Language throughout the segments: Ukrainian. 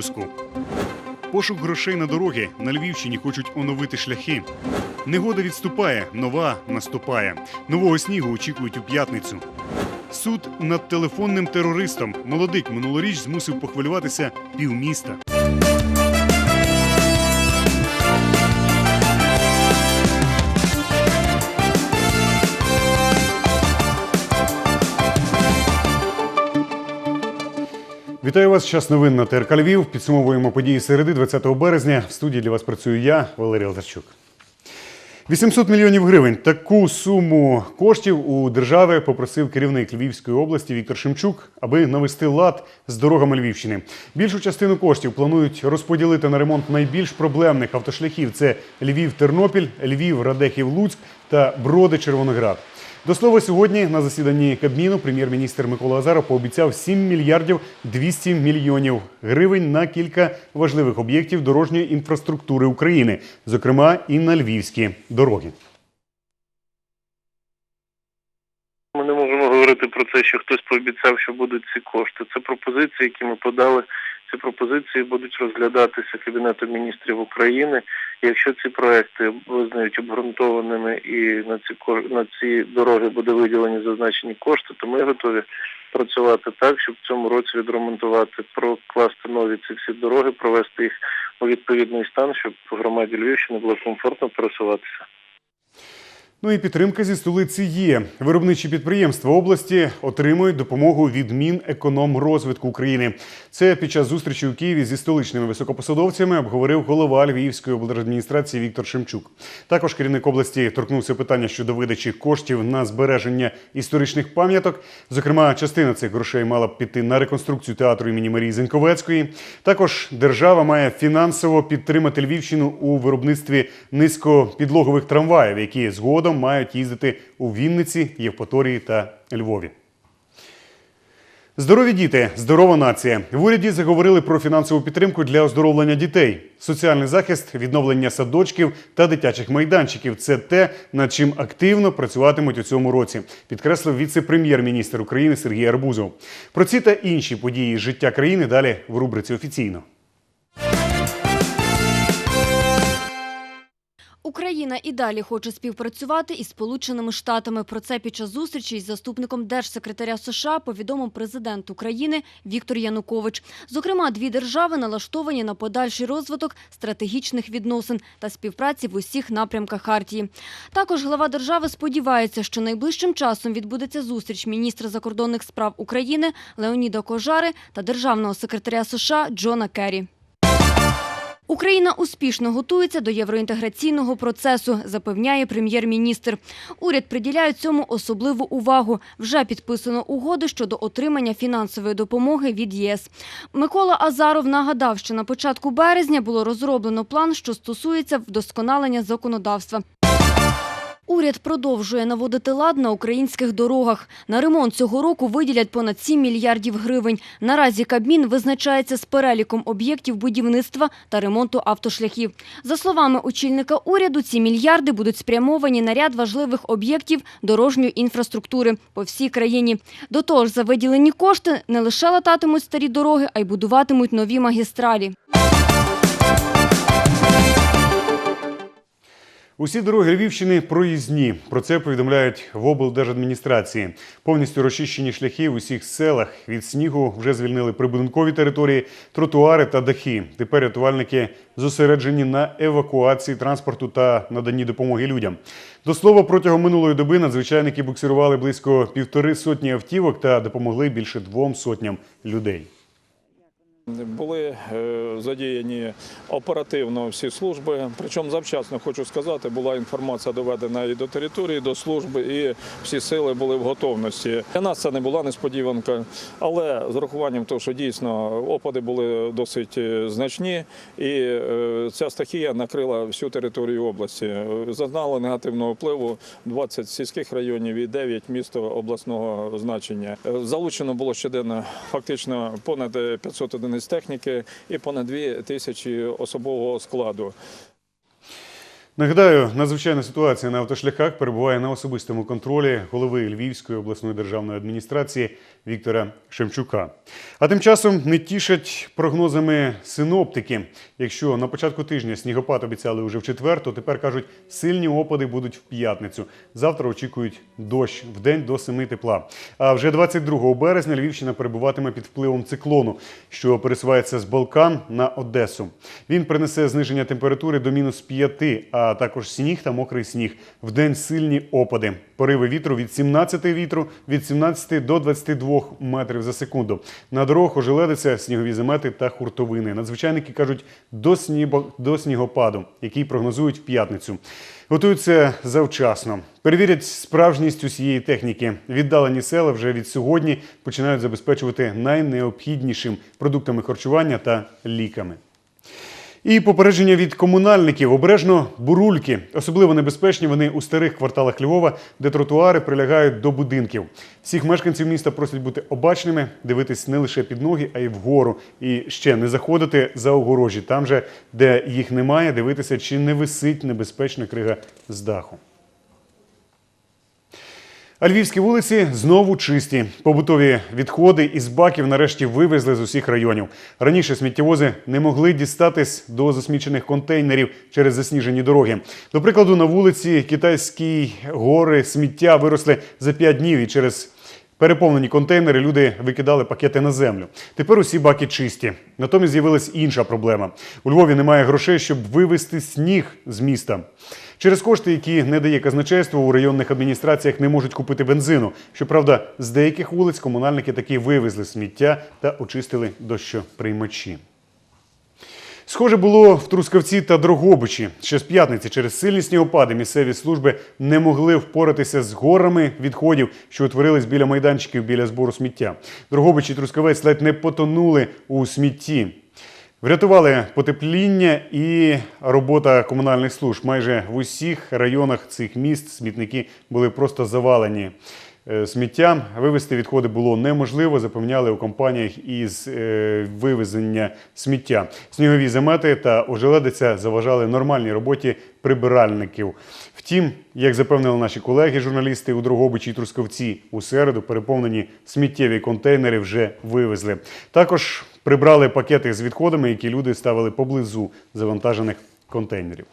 Випуску. Пошук грошей на дороги. На Львівщині хочуть оновити шляхи. Негода відступає, нова наступає. Нового снігу очікують у п'ятницю. Суд над телефонним терористом. Молодик минулоріч змусив похвилюватися півміста. Вітаю вас. Час новин на ТРК Львів. Підсумовуємо події середи 20 березня. В студії для вас працюю я, Валерій Лазарчук. 800 мільйонів гривень. Таку суму коштів у держави попросив керівник Львівської області Віктор Шемчук, аби навести лад з дорогами Львівщини. Більшу частину коштів планують розподілити на ремонт найбільш проблемних автошляхів: це Львів-Тернопіль, Львів-Радехів-Луцьк та Броди-Червоноград. До слова, сьогодні на засіданні Кабміну прем'єр-міністр Микола Азаров пообіцяв 7 мільярдів 200 мільйонів гривень на кілька важливих об'єктів дорожньої інфраструктури України, зокрема і на львівські дороги. Ми не можемо говорити про це, що хтось пообіцяв, що будуть ці кошти. Це пропозиції, які ми подали. Ці пропозиції будуть розглядатися Кабінетом міністрів України. Якщо ці проекти визнають обґрунтованими і на ці на ці дороги буде виділені зазначені кошти, то ми готові працювати так, щоб в цьому році відремонтувати, прокласти нові ці всі дороги, провести їх у відповідний стан, щоб громаді Львівщини було комфортно пересуватися. Ну і підтримка зі столиці є. Виробничі підприємства області отримують допомогу від Мінекономрозвитку України. Це під час зустрічі у Києві зі столичними високопосадовцями обговорив голова Львівської облдержадміністрації Віктор Шемчук. Також керівник області торкнувся питання щодо видачі коштів на збереження історичних пам'яток. Зокрема, частина цих грошей мала б піти на реконструкцію театру імені Марії Зеньковецької. Також держава має фінансово підтримати Львівщину у виробництві низькопідлогових трамваїв, які згодом мають їздити у Вінниці, Євпаторії та Львові. Здорові діти, здорова нація. В уряді заговорили про фінансову підтримку для оздоровлення дітей, соціальний захист, відновлення садочків та дитячих майданчиків. Це те, над чим активно працюватимуть у цьому році, підкреслив віце-прем'єр-міністр України Сергій Арбузов. Про ці та інші події життя країни далі в рубриці офіційно. Україна і далі хоче співпрацювати із Сполученими Штатами. Про це під час зустрічі із заступником держсекретаря США повідомив президент України Віктор Янукович. Зокрема, дві держави налаштовані на подальший розвиток стратегічних відносин та співпраці в усіх напрямках Хартії. Також глава держави сподівається, що найближчим часом відбудеться зустріч міністра закордонних справ України Леоніда Кожари та державного секретаря США Джона Керрі. Україна успішно готується до євроінтеграційного процесу, запевняє прем'єр-міністр. Уряд приділяє цьому особливу увагу. Вже підписано угоду щодо отримання фінансової допомоги від ЄС. Микола Азаров нагадав, що на початку березня було розроблено план, що стосується вдосконалення законодавства. Уряд продовжує наводити лад на українських дорогах. На ремонт цього року виділять понад 7 мільярдів гривень. Наразі Кабмін визначається з переліком об'єктів будівництва та ремонту автошляхів. За словами очільника уряду, ці мільярди будуть спрямовані на ряд важливих об'єктів дорожньої інфраструктури по всій країні. До того ж, за виділені кошти не лише лататимуть старі дороги, а й будуватимуть нові магістралі. Усі дороги Львівщини проїзні. Про це повідомляють в облдержадміністрації. Повністю розчищені шляхи в усіх селах. Від снігу вже звільнили прибудинкові території, тротуари та дахи. Тепер рятувальники зосереджені на евакуації транспорту та наданні допомоги людям. До слова, протягом минулої доби надзвичайники буксирували близько півтори сотні автівок та допомогли більше двом сотням людей. Були е, задіяні оперативно всі служби. Причому завчасно хочу сказати, була інформація доведена і до території, і до служби, і всі сили були в готовності. Для нас це не була несподіванка, але з урахуванням того, що дійсно опади були досить е, значні, і е, ця стихія накрила всю територію області. Зазнала негативного впливу 20 сільських районів і 9 міст обласного значення. Залучено було щоденно фактично понад 500 одиниць техніки і понад дві тисячі особового складу. Нагадаю, надзвичайна ситуація на автошляхах перебуває на особистому контролі голови Львівської обласної державної адміністрації Віктора Шемчука. А тим часом не тішать прогнозами синоптики. Якщо на початку тижня снігопад обіцяли уже в четвер, то тепер кажуть, сильні опади будуть в п'ятницю. Завтра очікують дощ в день до 7 тепла. А вже 22 березня Львівщина перебуватиме під впливом циклону, що пересувається з Балкан на Одесу. Він принесе зниження температури до мінус 5, а також сніг та мокрий сніг. В день сильні опади. Пориви вітру від 17 вітру від 17 до 22 метрів за секунду. На дорогах ожеледиться снігові замети та хуртовини. Надзвичайники кажуть до, снібо- до снігопаду, який прогнозують в п'ятницю. Готуються завчасно. Перевірять справжність усієї техніки. Віддалені села вже від сьогодні починають забезпечувати найнеобхіднішим продуктами харчування та ліками. І попередження від комунальників обережно бурульки. Особливо небезпечні вони у старих кварталах Львова, де тротуари прилягають до будинків. Всіх мешканців міста просять бути обачними, дивитись не лише під ноги, а й вгору. І ще не заходити за огорожі, там же, де їх немає, дивитися, чи не висить небезпечна крига з даху. А львівські вулиці знову чисті. Побутові відходи із баків нарешті вивезли з усіх районів. Раніше сміттєвози не могли дістатись до засмічених контейнерів через засніжені дороги. До прикладу, на вулиці Китайській гори сміття виросли за 5 днів і через Переповнені контейнери люди викидали пакети на землю. Тепер усі баки чисті. Натомість з'явилась інша проблема. У Львові немає грошей, щоб вивезти сніг з міста. Через кошти, які не дає казначейство, у районних адміністраціях не можуть купити бензину. Щоправда, з деяких вулиць комунальники таки вивезли сміття та очистили дощоприймачі. Схоже було в Трускавці та Дрогобичі. Ще з п'ятниці через сильні снігопади місцеві служби не могли впоратися з горами відходів, що утворились біля майданчиків біля збору сміття. Дрогобич і Трускавець ледь не потонули у смітті. Врятували потепління і робота комунальних служб. Майже в усіх районах цих міст смітники були просто завалені е, сміттям. Вивезти відходи було неможливо, запевняли у компаніях із е, вивезення сміття. Снігові замети та ожеледиця заважали нормальній роботі прибиральників. Втім, як запевнили наші колеги, журналісти у Дрогобичі і Трускавці, у середу переповнені сміттєві контейнери вже вивезли. Також прибрали пакети з відходами, які люди ставили поблизу завантажених контейнерів.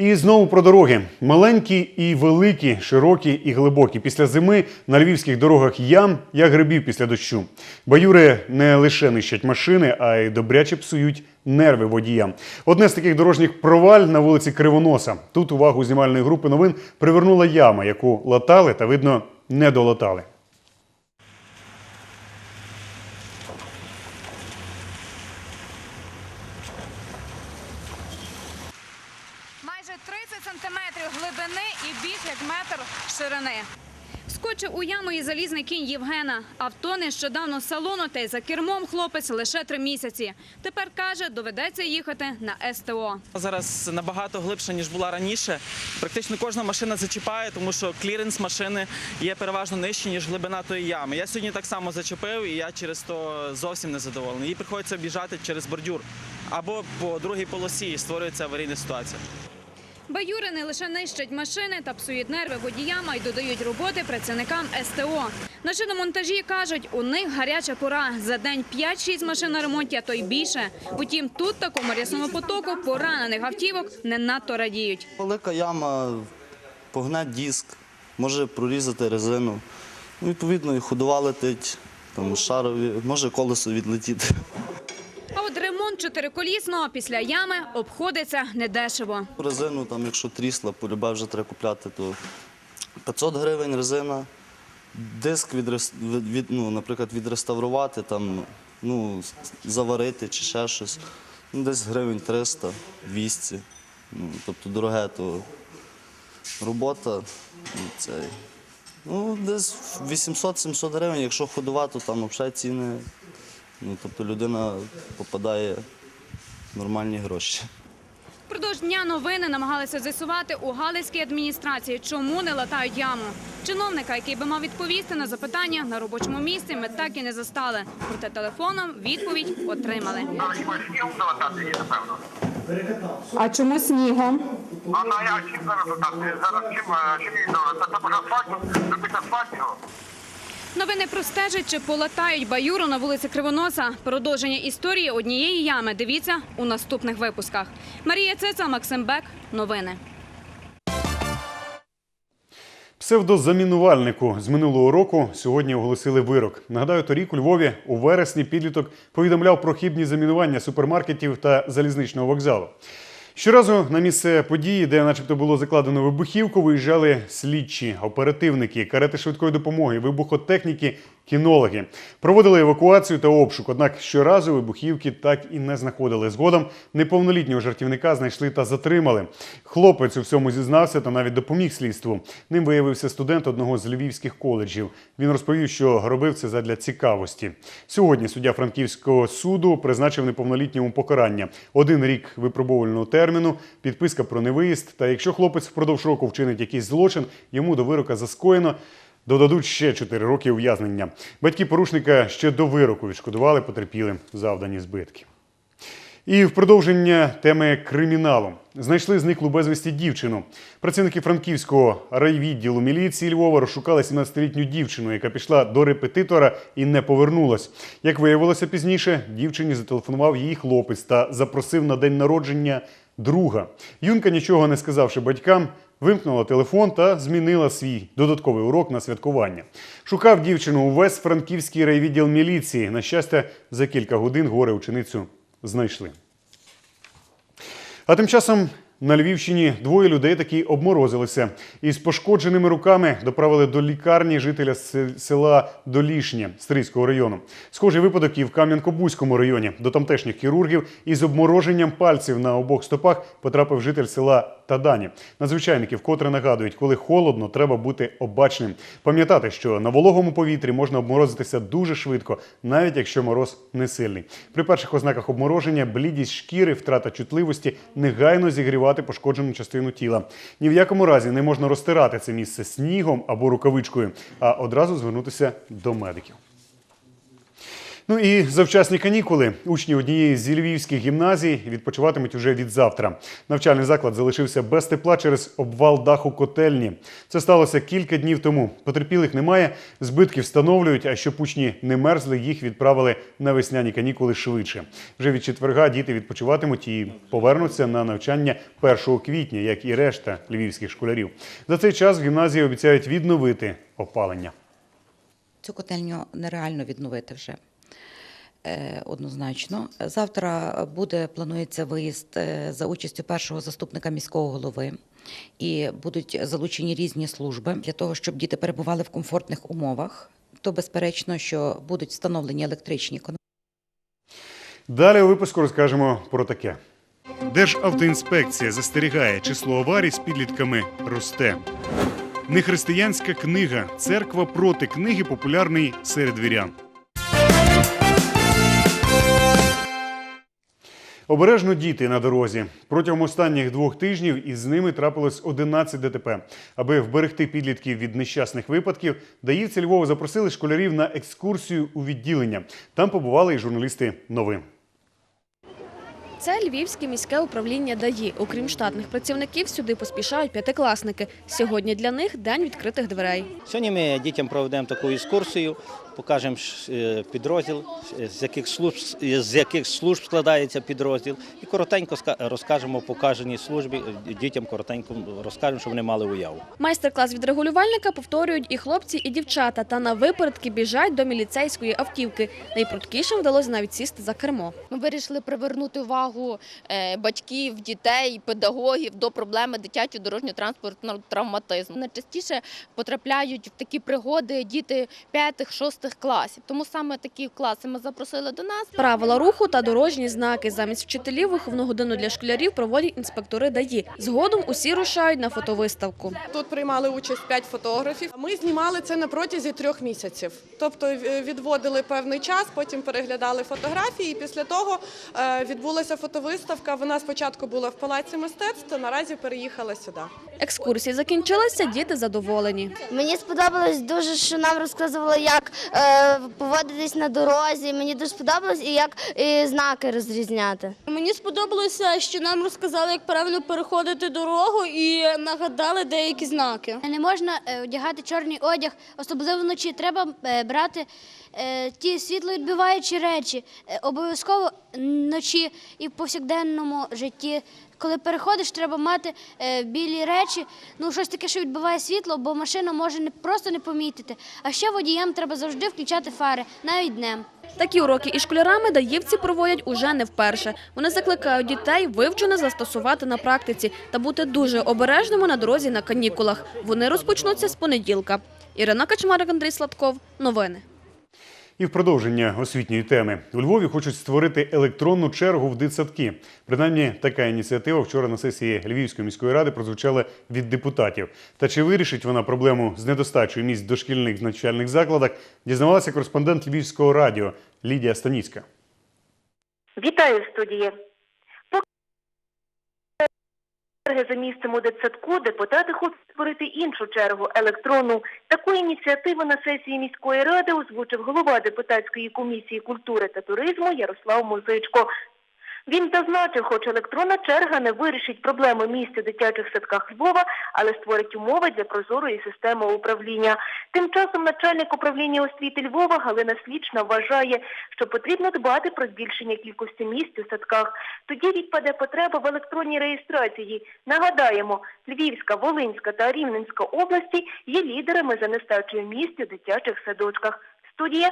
І знову про дороги. Маленькі і великі, широкі і глибокі. Після зими на львівських дорогах ям, як грибів після дощу. Баюри не лише нищать машини, а й добряче псують нерви водіям. Одне з таких дорожніх проваль на вулиці Кривоноса. Тут увагу знімальної групи новин привернула яма, яку латали та, видно, не долатали. Ширини. Скочив у яму і залізний кінь Євгена. Авто нещодавно з салону та й за кермом хлопець лише три місяці. Тепер каже, доведеться їхати на СТО. Зараз набагато глибше, ніж була раніше. Практично кожна машина зачіпає, тому що кліренс машини є переважно нижчий, ніж глибина тої ями. Я сьогодні так само зачепив, і я через то зовсім не задоволений. Їй приходиться об'їжджати через бордюр або по другій полосі і створюється аварійна ситуація. Баюри не лише нищать машини та псують нерви водіям, а й додають роботи працівникам СТО. На шиномонтажі кажуть, у них гаряча пора. За день 5-6 машин на ремонті, а то й більше. Утім, тут такому рясному потоку поранених автівок не надто радіють. Велика яма, погне диск, може прорізати резину. Ну, відповідно, і ходова летить, там шарові, може колесо відлетіти. Чотириколісного після ями обходиться недешево. Резину, там, якщо трісла, полюбе вже треба купляти, то 500 гривень резина. Диск, від, від, ну, наприклад, відреставрувати, там, ну, заварити чи ще щось. Ну, десь гривень 300, 200. Ну, тобто дороге, то робота. ну, Цей. Ну, десь 800-700 гривень, якщо ходова, то там взагалі ціни. Ну, тобто людина попадає в нормальні гроші. Впродовж дня новини намагалися з'ясувати у Галицькій адміністрації, чому не латають яму. Чиновника, який би мав відповісти на запитання на робочому місці, ми так і не застали. Проте телефоном відповідь отримали. А чому снігом? А на я чим зараз? Зараз чим, е, чим їздили? Це там асфальт, робити асфальт його? Новини простежать чи полатають баюру на вулиці Кривоноса. Продовження історії однієї ями. Дивіться у наступних випусках. Марія Цеца, Максим Бек. Новини. Псевдозамінувальнику з минулого року сьогодні оголосили вирок. Нагадаю, торік у Львові у вересні підліток повідомляв про хібні замінування супермаркетів та залізничного вокзалу. Щоразу на місце події, де, начебто, було закладено вибухівку, виїжджали слідчі, оперативники, карети швидкої допомоги, вибухотехніки, кінологи. Проводили евакуацію та обшук. Однак щоразу вибухівки так і не знаходили. Згодом неповнолітнього жартівника знайшли та затримали. Хлопець у всьому зізнався та навіть допоміг слідству. Ним виявився студент одного з львівських коледжів. Він розповів, що робив це задля цікавості. Сьогодні суддя Франківського суду призначив неповнолітньому покарання: один рік випробувального терміну, підписка про невиїзд. Та якщо хлопець впродовж року вчинить якийсь злочин, йому до вирока заскоєно. Додадуть ще 4 роки ув'язнення. Батьки порушника ще до вироку відшкодували потерпілим завдані збитки. І в продовження теми криміналу знайшли зниклу безвісті дівчину. Працівники франківського райвідділу міліції Львова розшукали 17-літню дівчину, яка пішла до репетитора і не повернулась. Як виявилося пізніше, дівчині зателефонував її хлопець та запросив на день народження друга. Юнка, нічого не сказавши батькам, вимкнула телефон та змінила свій додатковий урок на святкування. Шукав дівчину увесь франківський райвідділ міліції. На щастя, за кілька годин горе ученицю знайшли. А тим часом на Львівщині двоє людей таки обморозилися. Із пошкодженими руками доправили до лікарні жителя села Долішнє Стрийського району. Схожий випадок і в Кам'янко-Бузькому районі. До тамтешніх хірургів із обмороженням пальців на обох стопах потрапив житель села Тадані. Надзвичайники вкотре нагадують, коли холодно, треба бути обачним. Пам'ятати, що на вологому повітрі можна обморозитися дуже швидко, навіть якщо мороз не сильний. При перших ознаках обмороження блідість шкіри, втрата чутливості негайно зігрівати пошкоджену частину тіла. Ні в якому разі не можна розтирати це місце снігом або рукавичкою, а одразу звернутися до медиків. Ну і завчасні канікули. Учні однієї з львівських гімназій відпочиватимуть уже від завтра. Навчальний заклад залишився без тепла через обвал даху котельні. Це сталося кілька днів тому. Потерпілих немає, збитки встановлюють. А щоб учні не мерзли, їх відправили на весняні канікули швидше. Вже від четверга діти відпочиватимуть і повернуться на навчання 1 квітня, як і решта львівських школярів. За цей час в гімназії обіцяють відновити опалення. Цю котельню нереально відновити вже. Е, Однозначно. Завтра буде, планується виїзд е, за участю першого заступника міського голови. І будуть залучені різні служби для того, щоб діти перебували в комфортних умовах. То безперечно, що будуть встановлені електричні. Далі у випуску розкажемо про таке. Державтоінспекція застерігає, число аварій з підлітками росте. Нехристиянська книга Церква проти книги популярний серед вірян. Обережно діти на дорозі. Протягом останніх двох тижнів із ними трапилось 11 ДТП. Аби вберегти підлітків від нещасних випадків, даївці Львова запросили школярів на екскурсію у відділення. Там побували і журналісти новин. Це Львівське міське управління ДАІ. Окрім штатних працівників, сюди поспішають п'ятикласники. Сьогодні для них день відкритих дверей. Сьогодні ми дітям проведемо таку екскурсію, покажемо е, підрозділ, е, з яких служб з яких служб складається підрозділ, і коротенько ска- розкажемо по кожній службі. е, Дітям коротенько розкажемо, щоб вони мали уяву. Майстер-клас від регулювальника повторюють і хлопці, і дівчата. Та на випередки біжать до міліцейської автівки. Найпруткішим вдалося навіть сісти за кермо. Ми вирішили привернути увагу е, батьків, дітей, педагогів до проблеми дитячого дорожньо-транспортного травматизму. Найчастіше потрапляють в такі пригоди діти 5-6 класів. Тому саме такі класи ми запросили до нас. Правила руху та дорожні знаки. Замість вчителів виховну годину для школярів проводять інспектори ДАІ. Згодом усі рушають на фотовиставку. Тут приймали участь п'ять фотографів. Ми знімали це на протязі трьох місяців. Тобто е, відводили певний час, потім переглядали фотографії. І після того е, відбулася фотовиставка. Вона спочатку була в палаці мистецтв, наразі переїхала сюди. Екскурсії закінчилися, діти задоволені. Мені сподобалось дуже, що нам розказували, як е, поводитись на дорозі. Мені дуже сподобалось і як і знаки розрізняти. Мені сподобалося, що нам розказали, як правильно переходити дорогу і нагадали деякі знаки. Не можна е, одягати чорний одяг, особливо вночі. Треба е, брати е, ті світловідбиваючі речі. Е, обов'язково вночі і в повсякденному житті. Коли переходиш, треба мати е, білі речі, ну щось таке, що відбиває світло, бо машина може не просто не помітити. А ще водіям треба завжди включати фари, навіть днем. Такі уроки із школярами даївці проводять уже не вперше. Вони закликають дітей вивчено застосувати на практиці та бути дуже обережними на дорозі на канікулах. Вони розпочнуться з понеділка. Ірина Качмарик, Андрій Сладков. Новини. І в продовження освітньої теми у Львові хочуть створити електронну чергу в дитсадки. Принаймні, така ініціатива вчора на сесії Львівської міської ради прозвучала від депутатів. Та чи вирішить вона проблему з недостачою місць в дошкільних навчальних закладах? Дізнавалася кореспондент Львівського радіо Лідія Станіцька. Вітаю студії. Черги за місцем у дитсадку депутати хочуть створити іншу чергу електронну. Таку ініціативу на сесії міської ради озвучив голова депутатської комісії культури та туризму Ярослав Музичко. Він зазначив, хоч електронна черга не вирішить проблеми місць у дитячих садках Львова, але створить умови для прозорої системи управління. Тим часом начальник управління освіти Львова Галина Слічна вважає, що потрібно дбати про збільшення кількості місць у садках. Тоді відпаде потреба в електронній реєстрації. Нагадаємо, Львівська, Волинська та Рівненська області є лідерами за нестачею місць у дитячих садочках. Студія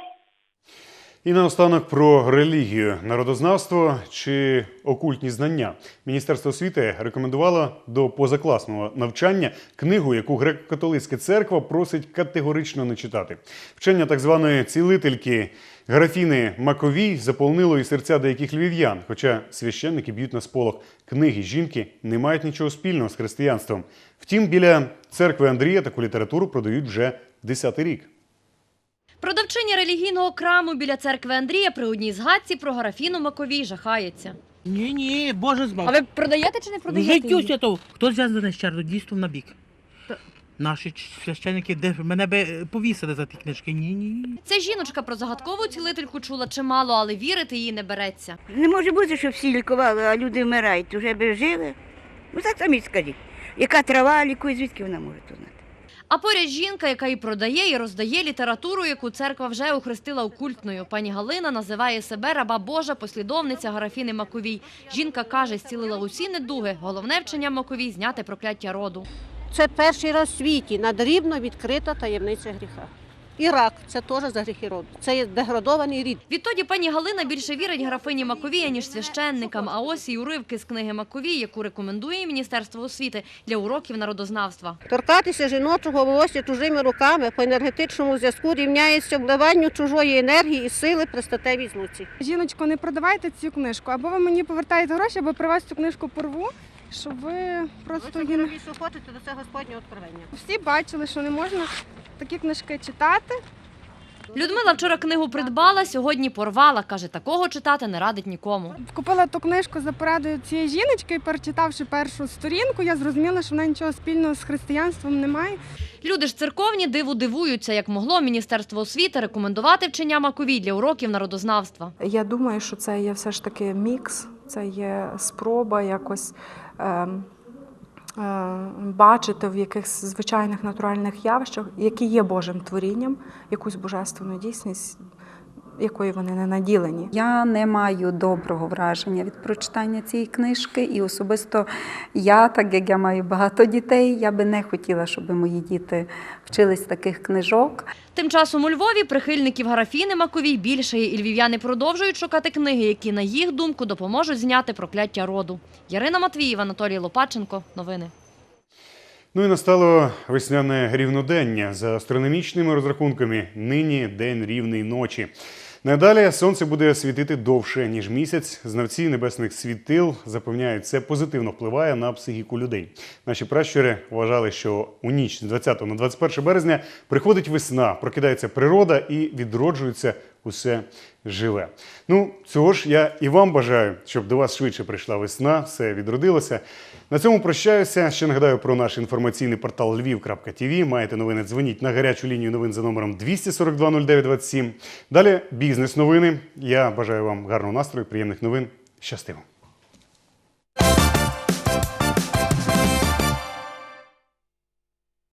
І наостанок про релігію, народознавство чи окультні знання. Міністерство освіти рекомендувало до позакласного навчання книгу, яку греко-католицька церква просить категорично не читати. Вчення так званої цілительки Графіни Маковій заполнило і серця деяких львів'ян. Хоча священники б'ють на сполох. Книги жінки не мають нічого спільного з християнством. Втім, біля церкви Андрія таку літературу продають вже десятий рік. Продавчиня релігійного краму біля церкви Андрія при одній згадці про графіну Маковій жахається. Ні, ні, Боже збав. А ви продаєте чи не продаєте? життю її? святого. Хто зв'язаний з чародійством на бік? Наші ч- священники, де ж мене би е, повісили за ті книжки. Ні, ні, ні. Ця жіночка про загадкову цілительку чула чимало, але вірити їй не береться. Не може бути, щоб всі лікували, а люди вмирають. Уже би жили. Ну так самі скажіть. Яка трава лікує, звідки вона може то знати? А поряд жінка, яка і продає, і роздає літературу, яку церква вже охрестила окультною. Пані Галина називає себе раба Божа, послідовниця Гарафіни Маковій. Жінка каже, зцілила усі недуги. Головне вчення Маковій – зняти прокляття роду. Це перший раз в світі надрібно відкрита таємниця гріха. І рак це теж за гріхи роду. Це є деградований рід. Відтоді пані Галина більше вірить графині Маковія, ніж священникам. А ось і уривки з книги Маковій, яку рекомендує Міністерство освіти для уроків народознавства. Торкатися жіночого волосся чужими руками по енергетичному зв'язку рівняється вливанню чужої енергії і сили при статевій злуці. Жіночко, не продавайте цю книжку, або ви мені повертаєте гроші, або при вас цю книжку порву, щоб ви просто не- хочете до це Господнє откровення. всі бачили, що не можна такі книжки читати. Людмила вчора книгу придбала, сьогодні порвала. Каже, такого читати не радить нікому. Купила ту книжку за порадою цієї жіночки, і перечитавши першу сторінку, я зрозуміла, що вона нічого спільного з християнством не має. Люди ж церковні диву дивуються, як могло Міністерство освіти рекомендувати вчення Маковій для уроків народознавства. Я думаю, що це є все ж таки мікс, це є спроба якось ем, е, бачити в якихось звичайних натуральних явищах, які є Божим творінням, якусь божественну дійсність, якою вони не наділені. Я не маю доброго враження від прочитання цієї книжки, і особисто я, так як я маю багато дітей, я би не хотіла, щоб мої діти вчились таких книжок. Тим часом у Львові прихильників графіни Маковій більше і львів'яни продовжують шукати книги, які, на їх думку, допоможуть зняти прокляття роду. Ярина Матвіїв, Анатолій Лопаченко. Новини. Ну і настало весняне рівнодення. За астрономічними розрахунками, нині день рівний ночі. Надалі сонце буде світити довше, ніж місяць. Знавці небесних світил запевняють, це позитивно впливає на психіку людей. Наші пращури вважали, що у ніч з 20 на 21 березня приходить весна, прокидається природа і відроджуються усе живе. Ну, цього ж я і вам бажаю, щоб до вас швидше прийшла весна, все відродилося. На цьому прощаюся. Ще нагадаю про наш інформаційний портал lviv.tv. Маєте новини, дзвоніть на гарячу лінію новин за номером 242 09 27. Далі бізнес-новини. Я бажаю вам гарного настрою, приємних новин. Щастиво!